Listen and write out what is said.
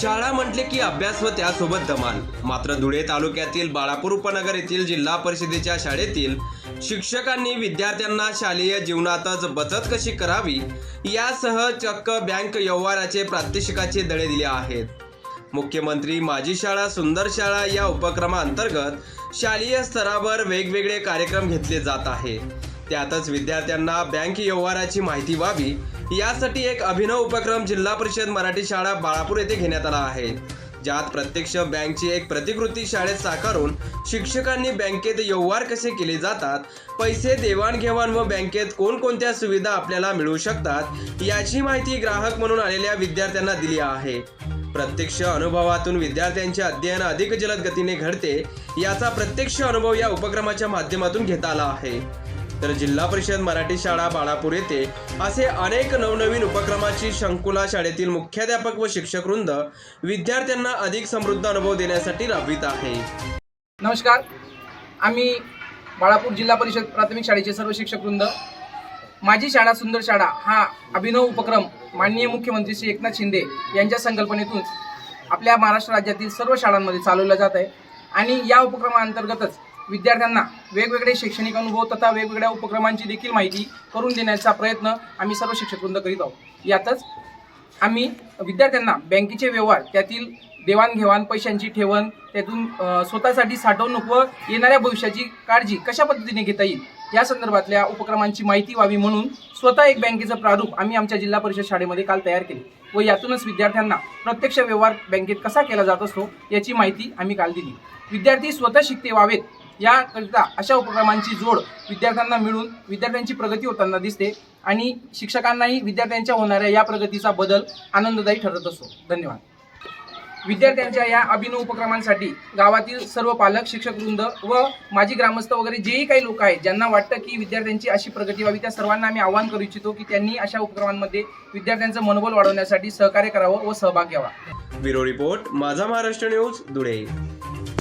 शाळा म्हटले की अभ्यास व त्यासोबत धमाल. मात्र धुळे तालुक्यातील बाळापूर उपनगर येथील जिल्हा परिषदेच्या शाळेतील शिक्षकांनी विद्यार्थ्यांना शालेय जीवनातच बचत कशी करावी यासह चक्क बँक व्यवहाराचे प्रात्यक्षिकाचे दळे दिले आहेत. मुख्यमंत्री माझी शाळा सुंदर शाळा या उपक्रमाअंतर्गत शालेय स्तरावर वेगवेगळे कार्यक्रम घेतले जात आहे त्यातच विद्यार्थ्यांना बँक व्यवहाराची माहिती व्हावी यासाठी एक अभिनव उपक्रम जिल्हा परिषद मराठी शाळा बाळापूर येथे घेण्यात आला आहे. ज्यात प्रत्यक्ष बँकची एक प्रतिकृती शाळेत साकारून शिक्षकांनी बँकेत व्यवहार कसे केले जातात पैसे देवाणघेवाण व बँकेत कोणकोणत्या सुविधा आपल्याला मिळू शकतात याची माहिती ग्राहक म्हणून आलेल्या विद्यार्थ्यांना दिली आहे. प्रत्यक्ष अनुभवातून विद्यार्थ्यांचे अध्ययन अधिक जलद गतीने घडते याचा प्रत्यक्ष अनुभव या उपक्रमाच्या माध्यमातून घेता आला आहे. तर जिल्हा परिषद मराठी शाळा बाळापूर येथे असे अनेक नवनवीन उपक्रमाची शंकुला शाळेतील मुख्याध्यापक व शिक्षक वृंद विद्यार्थ्यांना अधिक समृद्ध अनुभव देण्यासाठी राबवित आहे. नमस्कार. आम्ही बाळापूर जिल्हा परिषद प्राथमिक शाळेचे सर्व शिक्षक वृंद. माझी शाळा सुंदर शाळा हा अभिनव उपक्रम माननीय मुख्यमंत्री श्री एकनाथ शिंदे यांच्या संकल्पनेतून आपल्या महाराष्ट्र राज्यातील सर्व शाळांमध्ये चालवला जात आहे. आणि या उपक्रमाअंतर्गतच विद्यार्थ्यांना वेगवेगळे शैक्षणिक अनुभव तथा वेगवेगळ्या उपक्रमांची देखील माहिती करून देण्याचा प्रयत्न आम्ही सर्व शिक्षकवृंद करीत आहोत. यातच आम्ही विद्यार्थ्यांना बँकेचे व्यवहार त्यातील देवाणघेवाण पैशांची ठेवण त्यातून स्वतःसाठी साठवणूक व येणाऱ्या भविष्याची काळजी कशा पद्धतीने घेता येईल या संदर्भातल्या उपक्रमांची माहिती व्हावी म्हणून स्वतः एक बँकेचं प्रारूप आम्ही आमच्या जिल्हा परिषद शाळेमध्ये काल तयार केले व यातूनच विद्यार्थ्यांना प्रत्यक्ष व्यवहार बँकेत कसा केला जात असतो याची माहिती आम्ही काल दिली. विद्यार्थी स्वतः शिकते व्हावेत याकरिता अशा उपक्रमांची जोड विद्यार्थ्यांना मिळून विद्यार्थ्यांची प्रगती होताना दिसते आणि शिक्षकांनाही विद्यार्थ्यांच्या होणाऱ्या या प्रगतीचा बदल आनंददायी ठरत असतो धन्यवाद. विद्यार्थ्यांच्या या अभिनव उपक्रमांसाठी गावातील सर्व पालक शिक्षक वृंद व माजी ग्रामस्थ वगैरे जेही काही लोक आहेत ज्यांना वाटतं की विद्यार्थ्यांची अशी प्रगती व्हावी त्या सर्वांना आम्ही आवाहन करू इच्छितो की त्यांनी अशा उपक्रमांमध्ये विद्यार्थ्यांचं मनोबल वाढवण्यासाठी सहकार्य करावं व सहभाग घ्यावा. ब्युरो रिपोर्ट माझा महाराष्ट्र न्यूज धुळे.